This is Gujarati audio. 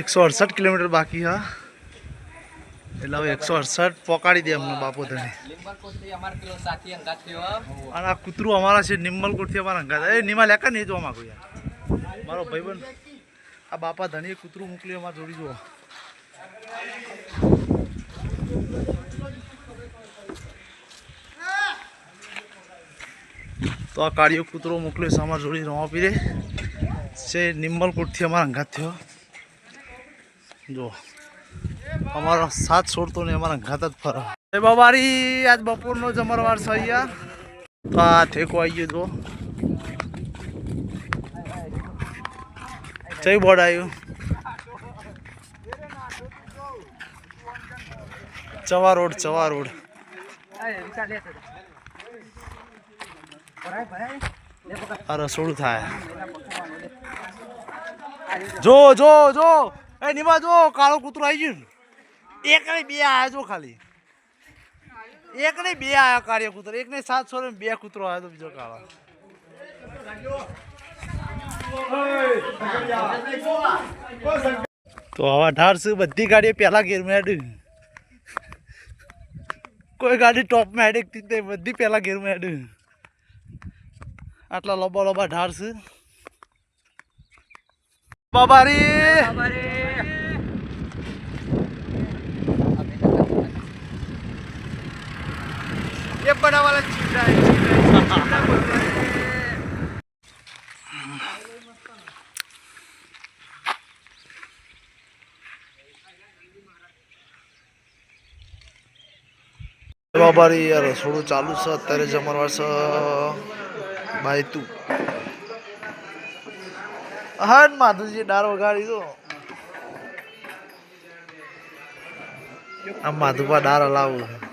એકસો અડસઠ કિલોમીટર બાકી, હા. એટલે હવે એકસો અડસઠ પોકાડી દે અમને બાપો ધણી અને આ કૂતરું અમારા છે નિમ્બલકોટથી અમારા અંગાત. એ નિમા લેકા નહીં જોવા માંગુ યાર. મારો ભાઈબંધ. આ બાપા ધણીએ કૂતરું મોકલ્યું, અમારા જોડી જુઓ. તો આ કાળિયો કૂતરો મોકલ્યો છે, અમારા જોડી રમા પીરે. છે નિમ્મલકોટથી અમારા અંઘાત થયો જો અમારો સાત છોડતો ને અમારા ઘાત જ ફરો એ આજ બપોરનો જ અમારો વાર છે અહીંયા તો આ ઠેકો આવી ગયો જો જય બોર્ડ આવ્યું ચવા રોડ ચવા રોડ આ રસોડું થાય જો જો જો. એ નિમા, જો, કાળો કૂતરો આવી ગયું એક ને બે આયા જો ખાલી. એક ને બે આયા કાળિયો કૂતરો. એક ને સાત સો ને બે કૂતરો આવ્યો તો બીજો કાળો. તો હવે અઢારસો બધી ગાડીઓ પહેલાં ગેરમાં હેડ કોઈ ગાડી ટોપમાં હેડ એકથી બધી પહેલાં ગેરમાં હેડ આટલા લોબા લોબા ઢાળશું બાબારી ये बड़ा वाला चीटा है चीटा है, चीटा बोल रहे हैं। બાબારી યાર રસોડું ચાલુ છે અત્યારે જમણવાર છે ભાઈ તું હા માધુજી ડાર વગાડી દો આ માધુપા ડાર હલાવું